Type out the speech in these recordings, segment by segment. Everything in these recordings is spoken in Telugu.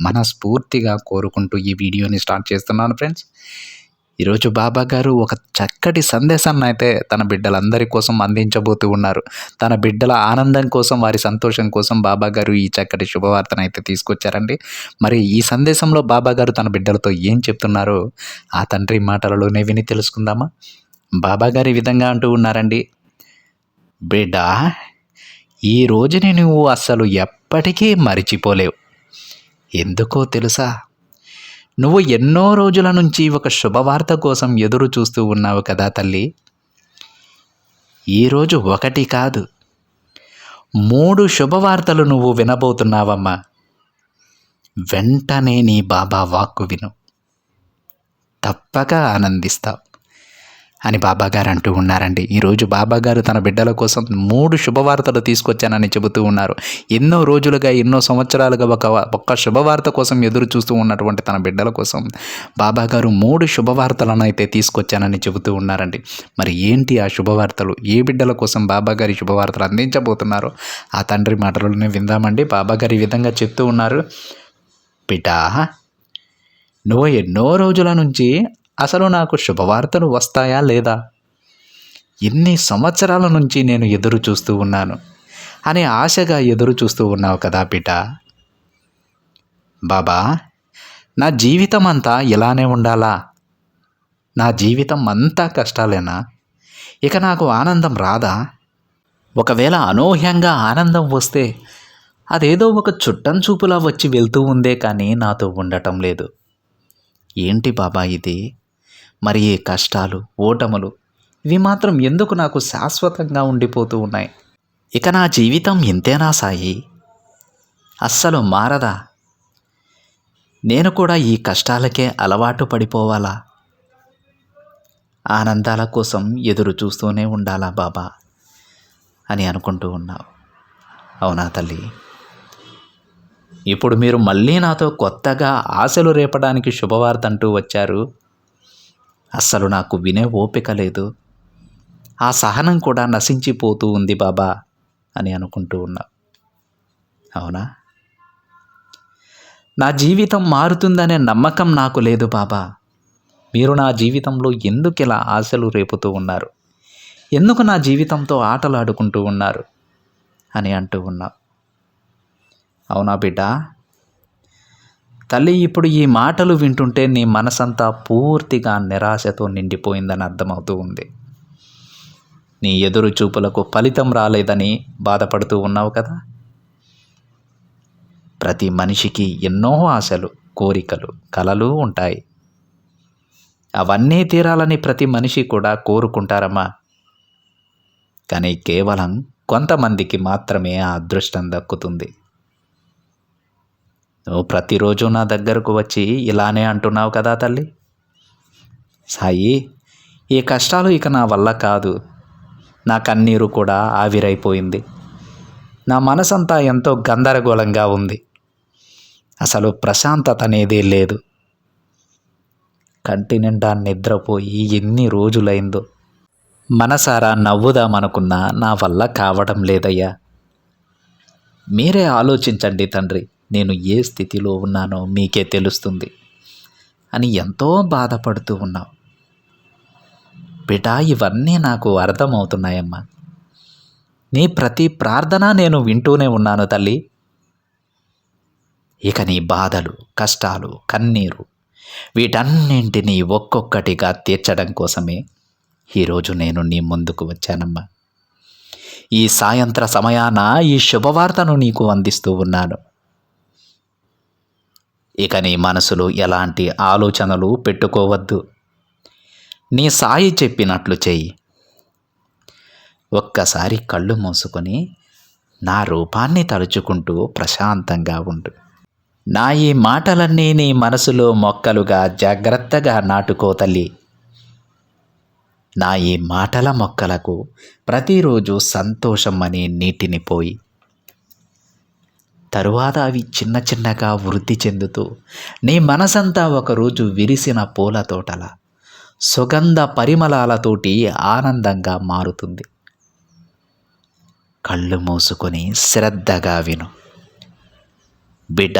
మనస్ఫూర్తిగా కోరుకుంటూ ఈ వీడియోని స్టార్ట్ చేస్తున్నాను ఫ్రెండ్స్. ఈరోజు బాబా గారు ఒక చక్కటి సందేశాన్ని అయితే తన బిడ్డలందరి కోసం అందించబోతూ ఉన్నారు. తన బిడ్డల ఆనందం కోసం వారి సంతోషం కోసం బాబా గారు ఈ చక్కటి శుభవార్తను అయితే తీసుకొచ్చారండి. మరి ఈ సందేశంలో బాబా గారు తన బిడ్డలతో ఏం చెప్తున్నారో ఆ తండ్రి మాటలలోనే విని తెలుసుకుందామా? బాబా గారు ఈ విధంగా అంటూ ఉన్నారండి. బిడ్డ ఈ రోజుని నువ్వు అస్సలు ఎప్పటికీ మరిచిపోలేవు. ఎందుకో తెలుసా? నువ్వు ఎన్నో రోజుల నుంచి ఒక శుభవార్త కోసం ఎదురు చూస్తూ ఉన్నావు కదా తల్లి. ఈరోజు ఒకటి కాదు. మూడు శుభవార్తలు నువ్వు వినబోతున్నావమ్మా. వెంటనే నీ బాబా వాక్కు విను. తప్పక ఆనందిస్తావు. అని బాబాగారు అంటూ ఉన్నారండి. ఈరోజు బాబాగారు తన బిడ్డల కోసం మూడు శుభవార్తలు తీసుకొచ్చానని చెబుతూ ఉన్నారు. ఎన్నో రోజులుగా ఎన్నో సంవత్సరాలుగా ఒక ఒక్క శుభవార్త కోసం ఎదురు చూస్తూ ఉన్నటువంటి తన బిడ్డల కోసం బాబాగారు మూడు శుభవార్తలను అయితే తీసుకొచ్చానని చెబుతూ ఉన్నారండి. మరి ఏంటి ఆ శుభవార్తలు? ఏ బిడ్డల కోసం బాబాగారి శుభవార్తలు అందించబోతున్నారో ఆ తండ్రి మాటలను విందామండి. బాబాగారు ఈ విధంగా చెప్తూ ఉన్నారు. బిడ్డ నువ్వు ఎన్నో రోజుల నుంచి అసలు నాకు శుభవార్తలు వస్తాయా లేదా? ఎన్ని సంవత్సరాల నుంచి నేను ఎదురు చూస్తూ ఉన్నాను. అని ఆశగా ఎదురు చూస్తూ ఉన్నావు కదా బిడ్డ బాబా నా జీవితం అంతా ఇలానే ఉండాలా? నా జీవితం అంతా కష్టాలేనా? ఇక నాకు ఆనందం రాదా? ఒకవేళ అనూహ్యంగా ఆనందం వస్తే అదేదో ఒక చుట్టం చూపులా వచ్చి వెళ్తూ ఉందే కానీ నాతో ఉండటం లేదు. ఏంటి బాబా ఇది? మరి ఈ కష్టాలు ఓటములు ఇవి మాత్రం ఎందుకు నాకు శాశ్వతంగా ఉండిపోతూ ఉన్నాయి? ఇక నా జీవితం ఇంతేనా సాయి? అస్సలు మారదా? నేను కూడా ఈ కష్టాలకే అలవాటు పడిపోవాలా? ఆనందాల కోసం ఎదురు చూస్తూనే ఉండాలా బాబా? అని అనుకుంటూ ఉన్నావు. అవునా తల్లి? ఇప్పుడు మీరు మళ్ళీ నాతో కొత్తగా ఆశలు రేపడానికి శుభవార్త అంటూ వచ్చారు. అస్సలు నాకు వినే ఓపిక లేదు. ఆ సహనం కూడా నశించిపోతూ ఉంది బాబా అని అనుకుంటూ ఉన్నా. అవునా? నా జీవితం మారుతుందనే నమ్మకం నాకు లేదు బాబా. మీరు నా జీవితంలో ఎందుకు ఇలా ఆశలు రేపుతూ ఉన్నారు? ఎందుకు నా జీవితంతో ఆటలాడుకుంటూ ఉన్నారు? అని అంటూ ఉన్నా. అవునా బిడ్డ? తల్లి ఇప్పుడు ఈ మాటలు వింటుంటే నీ మనసంతా పూర్తిగా నిరాశతో నిండిపోయిందని అర్థమవుతూ ఉంది. నీ ఎదురు చూపులకు ఫలితం రాలేదని బాధపడుతూ ఉన్నావు కదా? ప్రతి మనిషికి ఎన్నో ఆశలు కోరికలు కలలు ఉంటాయి. అవన్నీ తీరాలని ప్రతి మనిషి కూడా కోరుకుంటారమ్మా. కానీ కేవలం కొంతమందికి మాత్రమే ఆ అదృష్టం దక్కుతుంది. ప్రతిరోజు నా దగ్గరకు వచ్చి ఇలానే అంటున్నావు కదా తల్లి. సాయి ఈ కష్టాలు ఇక నా వల్ల కాదు. నా కన్నీరు కూడా ఆవిరైపోయింది. నా మనసంతా ఎంతో గందరగోళంగా ఉంది. అసలు ప్రశాంతత అనేదే లేదు. కంటి నిండా నిద్రపోయి ఎన్ని రోజులైందో. మనసారా నవ్వుదామనుకున్నా నా వల్ల కావడం లేదయ్యా. మీరే ఆలోచించండి తండ్రి. నేను ఏ స్థితిలో ఉన్నానో మీకే తెలుస్తుంది. అని ఎంతో బాధపడుతూ ఉన్నావు. బిడ్డ ఇవన్నీ నాకు అర్థమవుతున్నాయమ్మా. నీ ప్రతి ప్రార్థన నేను వింటూనే ఉన్నాను తల్లి. ఇక నీ బాధలు కష్టాలు కన్నీరు వీటన్నింటినీ ఒక్కొక్కటిగా తీర్చడం కోసమే ఈరోజు నేను నీ ముందుకు వచ్చానమ్మా. ఈ సాయంత్ర సమయాన ఈ శుభవార్తను నీకు అందిస్తూ ఉన్నాను. ఇక నీ మనసులో ఎలాంటి ఆలోచనలు పెట్టుకోవద్దు. నీ సాయి చెప్పినట్లు చెయ్యి. ఒక్కసారి కళ్ళు మూసుకొని నా రూపాన్ని తలుచుకుంటూ ప్రశాంతంగా ఉండు. నా ఈ మాటలన్నీ నీ మనసులో మొక్కలుగా జాగ్రత్తగా నాటుకో తల్లి. నా ఈ మాటల మొక్కలకు ప్రతిరోజు సంతోషం అనే నీటిని పోయి తరువాత అవి చిన్న చిన్నగా వృద్ధి చెందుతూ నీ మనసంతా ఒకరోజు విరిసిన పూల తోటల సుగంధ పరిమళాలతోటి ఆనందంగా మారుతుంది. కళ్ళు మూసుకొని శ్రద్ధగా విను. బిడ్డ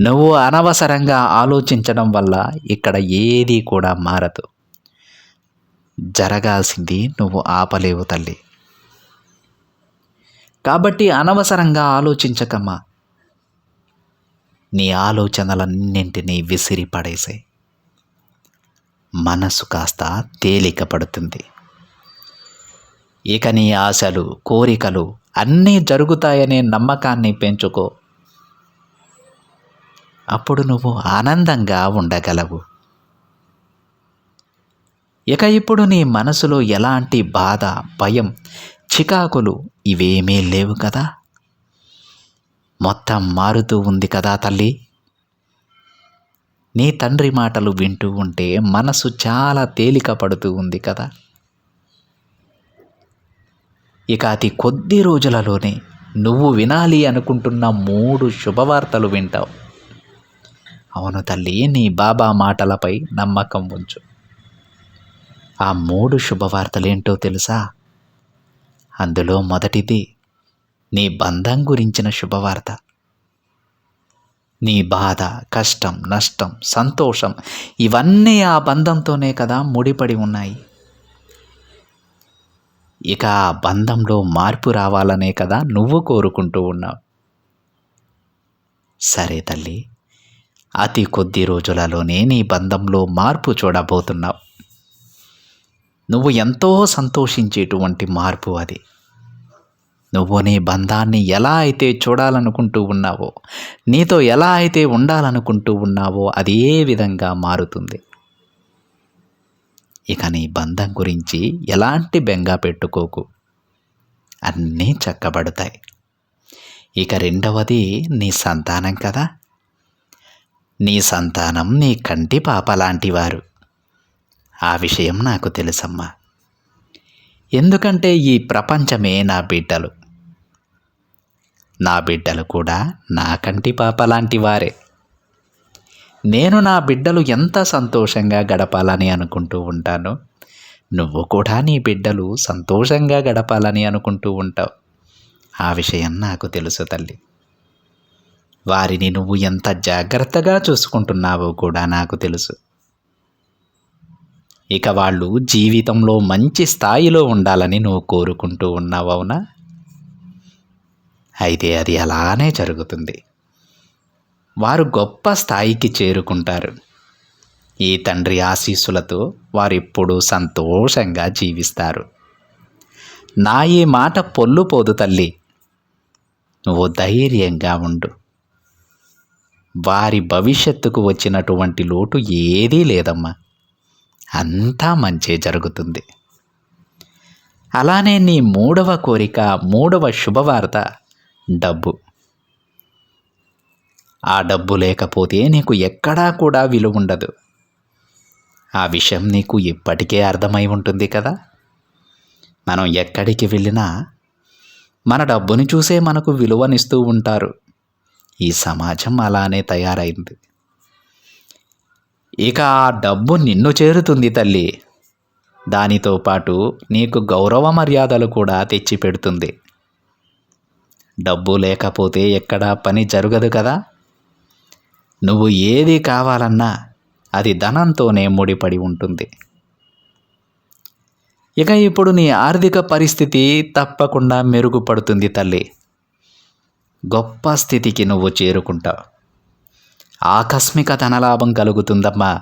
నువ్వు అనవసరంగా ఆలోచించడం వల్ల ఇక్కడ ఏది కూడా మారదు. జరగాల్సింది నువ్వు ఆపలేవు తల్లి. కాబట్టి అనవసరంగా ఆలోచించకమ్మా. నీ ఆలోచనలన్నింటినీ విసిరి పడేసే మనసు కాస్త తేలిక పడుతుంది. ఇక నీ ఆశలు కోరికలు అన్నీ జరుగుతాయనే నమ్మకాన్ని పెంచుకో. అప్పుడు నువ్వు ఆనందంగా ఉండగలవు. ఇక ఇప్పుడు నీ మనసులో ఎలాంటి బాధ భయం చికాకులు ఇవేమీ లేవు కదా? మొత్తం మారుతూ ఉంది కదా తల్లి? నీ తండ్రి మాటలు వింటూ ఉంటే మనసు చాలా తేలిక పడుతూ ఉంది కదా? ఇక అతి కొద్ది రోజులలోనే నువ్వు వినాలి అనుకుంటున్న మూడు శుభవార్తలు వింటావు. అవును తల్లి నీ బాబా మాటలపై నమ్మకం ఉంచు. ఆ మూడు శుభవార్తలేంటో తెలుసా? అందులో మొదటిది నీ బంధం గురించిన శుభవార్త. నీ బాధ కష్టం నష్టం సంతోషం ఇవన్నీ ఆ బంధంతోనే కదా ముడిపడి ఉన్నాయి. ఇక ఆ బంధంలో మార్పు రావాలనే కదా నువ్వు కోరుకుంటూ ఉన్నావు. సరే తల్లి అతి కొద్ది రోజులలోనే నీ బంధంలో మార్పు చూడబోతున్నావు. నువ్వు ఎంతో సంతోషించేటువంటి మార్పు అది. నువ్వు నీ బంధాన్ని ఎలా అయితే చూడాలనుకుంటూ ఉన్నావో నీతో ఎలా అయితే ఉండాలనుకుంటూ ఉన్నావో అదే విధంగా మారుతుంది. ఇక నీ బంధం గురించి ఎలాంటి బెంగ పెట్టుకోకు. అన్నీ చక్కబడతాయి. ఇక రెండవది నీ సంతానం కదా. నీ సంతానం నీ కంటి పాప లాంటివారు ఆ విషయం నాకు తెలుసమ్మా. ఎందుకంటే ఈ ప్రపంచమే నా బిడ్డలు. నా బిడ్డలు కూడా నా కంటి పాప లాంటి వారే. నేను నా బిడ్డలు ఎంత సంతోషంగా గడపాలని అనుకుంటూ ఉంటాను నువ్వు కూడా నీ బిడ్డలు సంతోషంగా గడపాలని అనుకుంటూ ఉంటావు. ఆ విషయం నాకు తెలుసు తల్లి. వారిని నువ్వు ఎంత జాగ్రత్తగా చూసుకుంటున్నావో కూడా నాకు తెలుసు. ఇక వాళ్ళు జీవితంలో మంచి స్థాయిలో ఉండాలని నువ్వు కోరుకుంటూ ఉన్నావు అవునా? అయితే అది అలానే జరుగుతుంది. వారు గొప్ప స్థాయికి చేరుకుంటారు. ఈ తండ్రి ఆశీస్సులతో వారెప్పుడూ సంతోషంగా జీవిస్తారు. నా ఈ మాట పొల్లు పోదు తల్లి. నువ్వు ధైర్యంగా ఉండు. వారి భవిష్యత్తుకు వచ్చినటువంటి లోటు ఏదీ లేదమ్మా. అంతా మంచే జరుగుతుంది. అలానే నీ మూడవ కోరిక మూడవ శుభవార్త డబ్బు. ఆ డబ్బు లేకపోతే నీకు ఎక్కడా కూడా విలువ ఉండదు. ఆ విషయం నీకు ఇప్పటికే అర్థమై ఉంటుంది కదా? మనం ఎక్కడికి వెళ్ళినా మన డబ్బుని చూసే మనకు విలువనిస్తూ ఉంటారు. ఈ సమాజం అలానే తయారైంది. ఇక ఆ డబ్బు నిన్ను చేరుతుంది తల్లి. దానితో పాటు నీకు గౌరవ మర్యాదలు కూడా తెచ్చిపెడుతుంది డబ్బు లేకపోతే ఎక్కడా పని జరగదు కదా? నువ్వు ఏది కావాలన్నా అది ధనంతోనే ముడిపడి ఉంటుంది. ఇక ఇప్పుడు నీ ఆర్థిక పరిస్థితి తప్పకుండా మెరుగుపడుతుంది తల్లి. గొప్ప స్థితికి నువ్వు చేరుకుంటావు. ఆకస్మిక ధనలాభం కలుగుతుందమ్మా.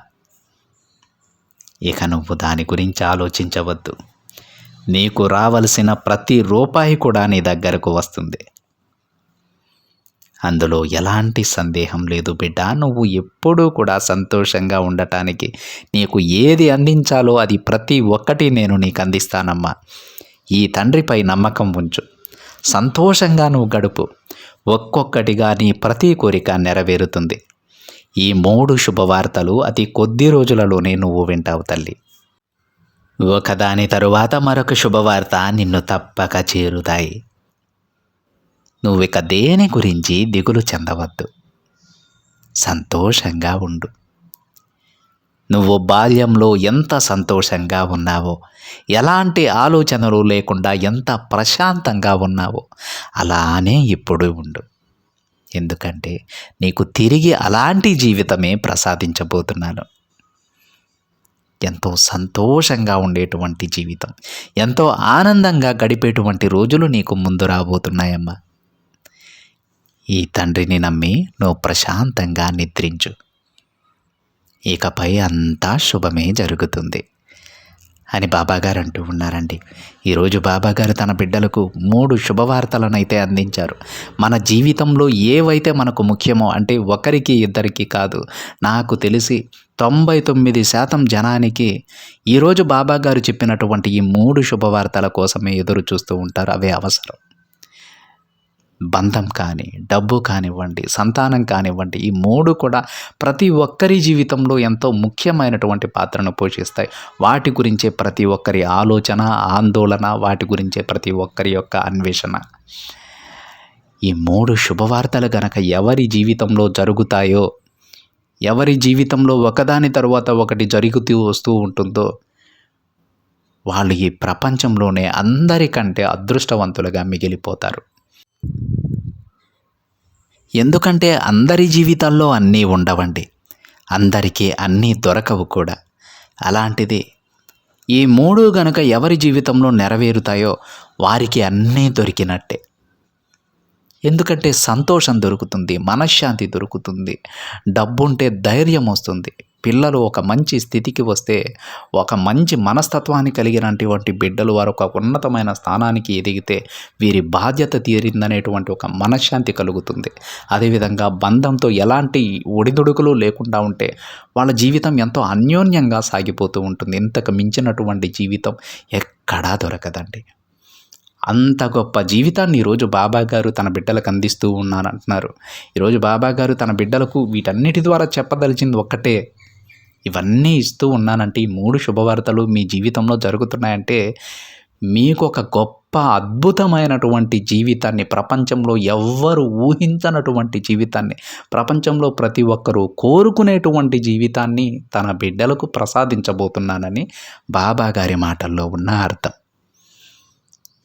ఇక నువ్వు దాని గురించి ఆలోచించవద్దు. నీకు రావలసిన ప్రతి రూపాయి కూడా నీ దగ్గరకు వస్తుంది. అందులో ఎలాంటి సందేహం లేదు బిడ్డ. నువ్వు ఎప్పుడూ కూడా సంతోషంగా ఉండటానికి నీకు ఏది అందించాలో అది ప్రతి ఒక్కటి నేను నీకు అందిస్తానమ్మా. ఈ తండ్రిపై నమ్మకం ఉంచు. సంతోషంగా నువ్వు గడుపు. ఒక్కొక్కటిగా నీ ప్రతి కోరిక నెరవేరుతుంది. ఈ మూడు శుభవార్తలు అతి కొద్ది రోజులలోనే నువ్వు వింటావు తల్లి. ఒకదాని తరువాత మరొక శుభవార్త నిన్ను తప్పక చేరుతాయి. నువ్విక దేని గురించి దిగులు చెందవద్దు. సంతోషంగా ఉండు. నువ్వు బాల్యంలో ఎంత సంతోషంగా ఉన్నావో ఎలాంటి ఆలోచనలు లేకుండా ఎంత ప్రశాంతంగా ఉన్నావో అలానే ఇప్పుడు ఉండు. ఎందుకంటే నీకు తిరిగి అలాంటి జీవితమే ప్రసాదించబోతున్నాను. ఎంతో సంతోషంగా ఉండేటువంటి జీవితం. ఎంతో ఆనందంగా గడిపేటువంటి రోజులు నీకు ముందు రాబోతున్నాయమ్మా. ఈ తండ్రిని నమ్మి నువ్వు ప్రశాంతంగా నిద్రించు. ఇకపై అంతా శుభమే జరుగుతుంది. అని బాబాగారు అంటూ ఉన్నారండి. ఈరోజు బాబాగారు తన బిడ్డలకు మూడు శుభవార్తలను అయితే అందించారు. మన జీవితంలో ఏవైతే మనకు ముఖ్యమో అంటే ఒకరికి ఇద్దరికి కాదు నాకు తెలిసి తొంభై తొమ్మిది శాతం జనానికి ఈరోజు బాబాగారు చెప్పినటువంటి ఈ మూడు శుభవార్తల కోసమే ఎదురు చూస్తూ ఉంటారు. అవే అవసరం. బంధం కానీ డబ్బు కానివ్వండి సంతానం కానివ్వండి ఈ మూడు కూడా ప్రతి ఒక్కరి జీవితంలో ఎంతో ముఖ్యమైనటువంటి పాత్రను పోషిస్తాయి. వాటి గురించే ప్రతి ఒక్కరి ఆలోచన ఆందోళన వాటి గురించే ప్రతి ఒక్కరి యొక్క అన్వేషణ. ఈ మూడు శుభవార్తలు గనక ఎవరి జీవితంలో జరుగుతాయో ఎవరి జీవితంలో ఒకదాని తర్వాత ఒకటి జరుగుతూ వస్తూ ఉంటుందో వాళ్ళు ఈ ప్రపంచంలోనే అందరికంటే అదృష్టవంతులుగా మిగిలిపోతారు. ఎందుకంటే అందరి జీవితాల్లో అన్నీ ఉండవండి. అందరికీ అన్నీ దొరకవు కూడా. అలాంటిది ఈ మూడు గనుక ఎవరి జీవితంలో నెరవేరుతాయో వారికి అన్నీ దొరికినట్టే. ఎందుకంటే సంతోషం దొరుకుతుంది మనశ్శాంతి దొరుకుతుంది డబ్బుంటే ధైర్యం వస్తుంది. పిల్లలు ఒక మంచి స్థితికి వస్తే ఒక మంచి మనస్తత్వాన్ని కలిగినటువంటి బిడ్డలు వారు ఒక ఉన్నతమైన స్థానానికి ఎదిగితే వీరి బాధ్యత తీరిందనేటువంటి ఒక మనశ్శాంతి కలుగుతుంది. అదేవిధంగా బంధంతో ఎలాంటి ఒడిదుడుకులు లేకుండా ఉంటే వాళ్ళ జీవితం ఎంతో అన్యోన్యంగా సాగిపోతూ ఉంటుంది. ఇంతకు మించినటువంటి జీవితం ఎక్కడా దొరకదండి. అంత గొప్ప జీవితాన్ని ఈరోజు బాబా గారు తన బిడ్డలకు అందిస్తూ ఉన్నారంటున్నారు. ఈరోజు బాబా గారు తన బిడ్డలకు వీటన్నిటి ద్వారా చెప్పదలిచింది ఒక్కటే. ఇవన్నీ ఇస్తూ ఉన్నానంటే ఈ మూడు శుభవార్తలు మీ జీవితంలో జరుగుతున్నాయంటే మీకు ఒక గొప్ప అద్భుతమైనటువంటి జీవితాన్ని ప్రపంచంలో ఎవ్వరు ఊహించనటువంటి జీవితాన్ని ప్రపంచంలో ప్రతి ఒక్కరూ కోరుకునేటువంటి జీవితాన్ని తన బిడ్డలకు ప్రసాదించబోతున్నానని బాబా గారి మాటల్లో ఉన్న అర్థం.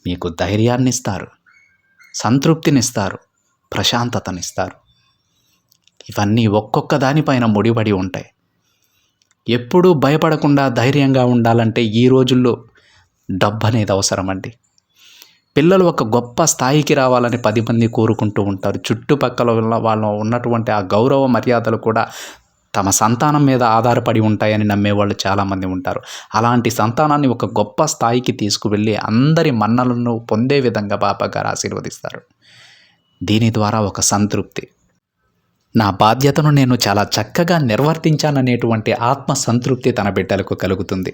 మీకు ధైర్యాన్ని ఇస్తారు సంతృప్తినిస్తారు ప్రశాంతతనిస్తారు. ఇవన్నీ ఒక్కొక్క దానిపైన ముడిపడి ఉంటాయి. ఎప్పుడూ భయపడకుండా ధైర్యంగా ఉండాలంటే ఈ రోజుల్లో డబ్బు అనేది అవసరమండి. పిల్లలు ఒక గొప్ప స్థాయికి రావాలని పది మంది కోరుకుంటూ ఉంటారు. చుట్టుపక్కల ఉన్న వాళ్ళ ఉన్నటువంటి ఆ గౌరవ మర్యాదలు కూడా తమ సంతానం మీద ఆధారపడి ఉంటాయని నమ్మేవాళ్ళు చాలామంది ఉంటారు. అలాంటి సంతానాన్ని ఒక గొప్ప స్థాయికి తీసుకువెళ్ళి అందరి మన్నలను పొందే విధంగా బాబా గారు ఆశీర్వదిస్తారు. దీని ద్వారా ఒక సంతృప్తి. నా బాధ్యతను నేను చాలా చక్కగా నిర్వర్తించాననేటువంటి ఆత్మ సంతృప్తి తన బిడ్డలకు కలుగుతుంది.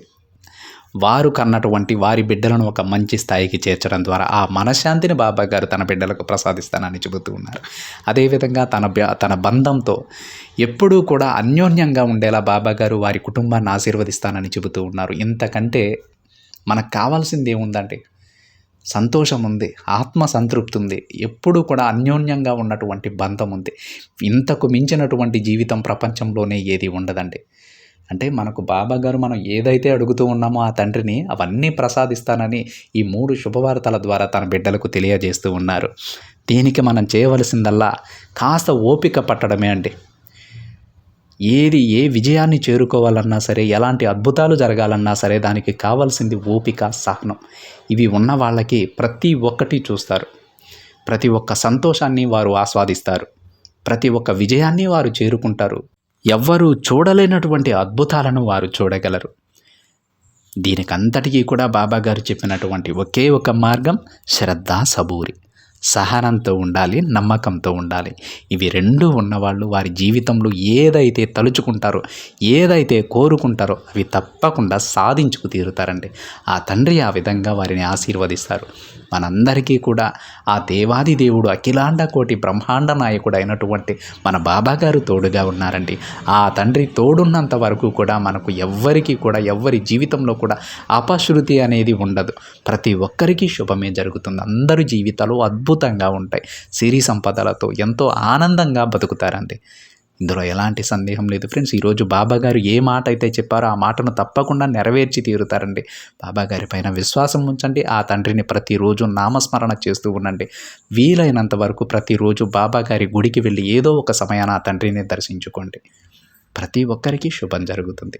వారు కన్నటువంటి వారి బిడ్డలను ఒక మంచి స్థాయికి చేర్చడం ద్వారా ఆ మనశ్శాంతిని బాబా గారు తన బిడ్డలకు ప్రసాదిస్తానని చెబుతూ ఉన్నారు. అదేవిధంగా తన తన బంధంతో ఎప్పుడూ కూడా అన్యోన్యంగా ఉండేలా బాబా గారు వారి కుటుంబాన్ని ఆశీర్వదిస్తానని చెబుతూ ఉన్నారు. ఇంతకంటే మనకు కావాల్సింది ఏముందంటే సంతోషం ఉంది ఆత్మ సంతృప్తి ఉంది ఎప్పుడూ కూడా అన్యోన్యంగా ఉన్నటువంటి బంధం ఉంది. ఇంతకు మించినటువంటి జీవితం ప్రపంచంలోనే ఏది ఉండదండి. అంటే మనకు బాబా గారు మనం ఏదైతే అడుగుతూ ఉన్నామో ఆ తండ్రిని అవన్నీ ప్రసాదిస్తానని ఈ మూడు శుభవార్తల ద్వారా తన బిడ్డలకు తెలియజేస్తూ ఉన్నారు. దీనికి మనం చేయవలసిందల్లా కాస్త ఓపిక పట్టడమే అండి. ఏది ఏ విజయాన్ని చేరుకోవాలన్నా సరే ఎలాంటి అద్భుతాలు జరగాలన్నా సరే దానికి కావాల్సింది ఓపిక సహనం. ఇవి ఉన్న వాళ్ళకి ప్రతి ఒక్కటి చూస్తారు. ప్రతి ఒక్క సంతోషాన్ని వారు ఆస్వాదిస్తారు. ప్రతి ఒక్క విజయాన్ని వారు చేరుకుంటారు. ఎవ్వరూ చూడలేనటువంటి అద్భుతాలను వారు చూడగలరు. దీనికంతటికీ కూడా బాబాగారు చెప్పినటువంటి ఒకే ఒక మార్గం శ్రద్ధ సబూరి. సహనంతో ఉండాలి నమ్మకంతో ఉండాలి. ఇవి రెండు ఉన్నవాళ్ళు వారి జీవితంలో ఏదైతే తలుచుకుంటారో ఏదైతే కోరుకుంటారో అవి తప్పకుండా సాధించుకు తీరుతారండి. ఆ తండ్రి ఆ విధంగా వారిని ఆశీర్వదిస్తారు. మనందరికీ కూడా ఆ దేవాది దేవుడు అఖిలాండ కోటి బ్రహ్మాండ నాయకుడు అయినటువంటి మన బాబా గారు తోడుగా ఉన్నారండి. ఆ తండ్రి తోడున్నంత వరకు కూడా మనకు ఎవ్వరికీ కూడా ఎవ్వరి జీవితంలో కూడా అపశృతి అనేది ఉండదు. ప్రతి ఒక్కరికి శుభమే జరుగుతుంది. అందరి జీవితాలు అద్భుతంగా ఉంటాయి. సిరి సంపదలతో ఎంతో ఆనందంగా బతుకుతారండి. ఇందులో ఎలాంటి సందేహం లేదు ఫ్రెండ్స్. ఈరోజు బాబా గారు ఏ మాట అయితే చెప్పారో ఆ మాటను తప్పకుండా నెరవేర్చి తీరుతారండి. బాబా గారి పైన విశ్వాసం ఉంచండి. ఆ తండ్రిని ప్రతిరోజు నామస్మరణ చేస్తూ ఉండండి. వీలైనంత వరకు ప్రతిరోజు బాబా గారి గుడికి వెళ్ళి ఏదో ఒక సమయాన ఆ తండ్రిని దర్శించుకోండి. ప్రతి ఒక్కరికి శుభం జరుగుతుంది.